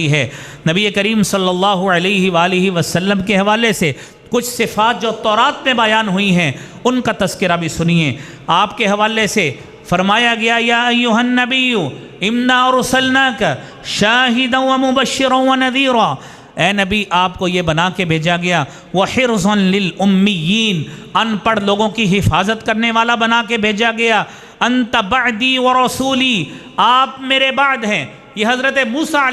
है। नबी करीम सल्लल्लाहु अलैहि वसल्लम के हवाले से कुछ सिफ़ात जो तौरात में बयान हुई हैं, उनका तस्करा भी सुनिए। आपके हवाले से फरमाया गया, या नबी इमना और का शाहिद मुबशर नदीरा। ए नबी, आपको ये बना के भेजा गया वहिरलिल उम्मीन अनपढ़ लोगों की हिफाजत करने वाला बना के भेजा गया, अंत बदी व रसूली, आप मेरे बाद हैं। ये हज़रत मूसा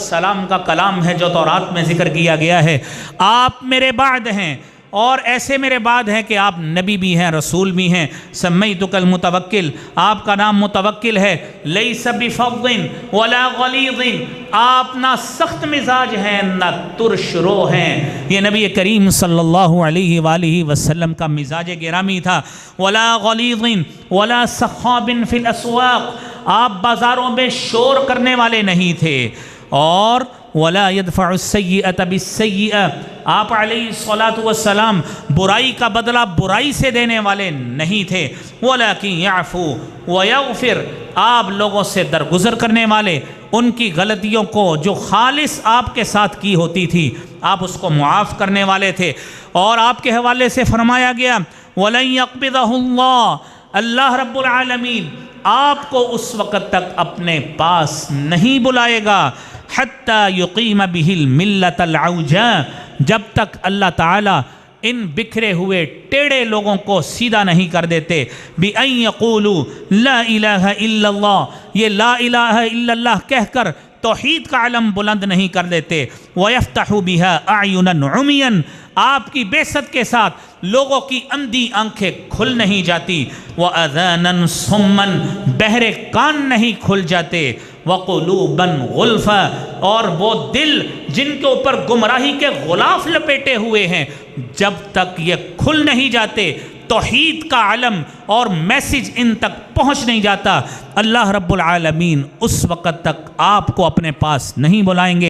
सलाम का कलाम है जो तौरात में ज़िक्र किया गया है। आप मेरे बाद हैं और ऐसे मेरे बाद हैं कि आप नबी भी हैं, रसूल भी हैं। सम्मई तो कल मुतवक्किल आपका नाम मुतवक्किल है। लई सभी फ़िन वला आप ना सख्त मिजाज हैं, ना तुरशरो हैं। ये नबी करीम सल्लल्लाहु अलैहि वसल्लम का मिजाज गिरामी था। वला वला सखाबिन फ़िल आप बाज़ारों में शोर करने वाले नहीं थे। और वला आप सलाम बुराई का बदला बुराई से देने वाले नहीं थे। वला कि याफ़ू आप लोगों से दरगुजर करने वाले, उनकी गलतियों को जो खालिस आपके साथ की होती थी, आप उसको मुआफ़ करने वाले थे। और आपके हवाले से फरमाया गया वलई अकबिदल्ला अल्लाह रब्बुल आपको उस वक़्त तक अपने पास नहीं बुलाएगा। युकीम बिहिल मिल्लतलौजा जब तक अल्लाह ताला इन बिखरे हुए टेढ़े लोगों को सीधा नहीं कर देते। बी यकूलू, ला ये ला इलाहा इल्लल्लाह कहकर तोहीद का आलम बुलंद नहीं कर देते। वयफ़्तहु बिहा आयुनन उमियन। आपकी बेसत के साथ लोगों की अंधी आँखें खुल नहीं जाती। व अजनन सुमन बहरे कान नहीं खुल जाते। वक़लूबन गुल्फ़ा, और वो दिल जिनके ऊपर गुमराही के गुलाफ लपेटे हुए हैं, जब तक ये खुल नहीं जाते, तोहीद का आलम और मैसेज इन तक पहुँच नहीं जाता। अल्लाह रब्बुल आलमीन उस वक़्त तक आपको अपने पास नहीं बुलाएँगे।